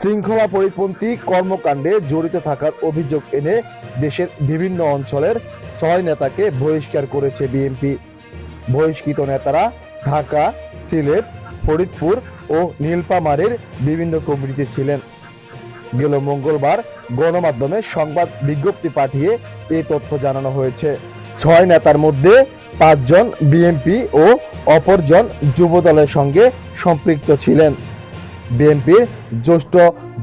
শৃঙ্খলা পরিপন্থী কর্মকাণ্ডে জড়িত থাকার অভিযোগ এনে দেশের বিভিন্ন অঞ্চলের ছয় নেতাকে বহিষ্কার করেছে বিএনপি। বহিষ্কৃত নেতারা ঢাকা, সিলেট, ফরিদপুর ও নীলপামারের বিভিন্ন কমিটিতে ছিলেন। গেল মঙ্গলবার গণমাধ্যমে সংবাদ বিজ্ঞপ্তি পাঠিয়ে এই তথ্য জানানো হয়েছে। ছয় নেতার মধ্যে পাঁচজন বিএনপি ও অপরজন যুবদলের সঙ্গে সম্পৃক্ত ছিলেন। বিএনপির জ্যেষ্ঠ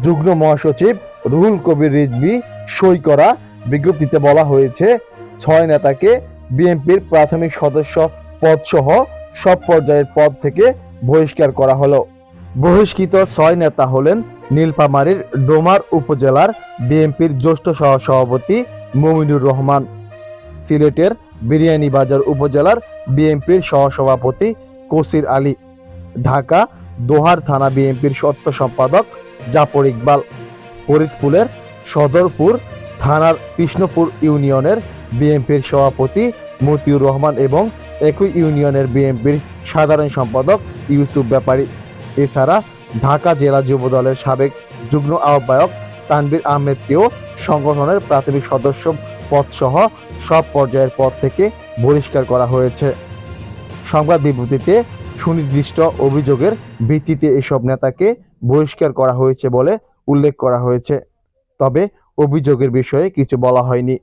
যুগ্ম মহাসচিব রুহুল কবির রিজভি সই করা বিজ্ঞপ্তিতে বলা হয়েছে, ছয় নেতাকে বিএনপির প্রাথমিক সদস্য পদসহ সব পর্যায়ের পদ থেকে বহিষ্কার করা হলো। বহিষ্কৃত ছয় নেতা হলেন নীলপামারীর ডোমার উপজেলার বিএনপির জ্যেষ্ঠ সহসভাপতি মমিনুর রহমান, সিলেটের বিরিয়ানীবাজার উপজেলার বিএনপির সহসভাপতি কসির আলী। ঢাকা, দোহার থানা বিএনপির সত্য সম্পাদক জাফর ইকবাল। ফরিদপুরের সদরপুর থানার কৃষ্ণপুর ইউনিয়নের বিএনপির সভাপতি মতিউর রহমান এবং একই ইউনিয়নের বিএনপির সাধারণ সম্পাদক ইউসুফ ব্যাপারী। এছাড়া ঢাকা জেলা যুবদলের সাবেক যুগ্ম আহ্বায়ক তানবির আহমেদকেও সংগঠনের প্রাথমিক সদস্য পদসহ সব পর্যায়ের পদ থেকে বহিষ্কার করা হয়েছে। সংবাদ বিবৃতিতে সুনির্দিষ্ট অভিযোগের ভিত্তিতে এসব নেতাকে বহিষ্কার করা হয়েছে বলে উল্লেখ করা হয়েছে। তবে অভিযোগের বিষয়ে কিছু বলা হয়নি।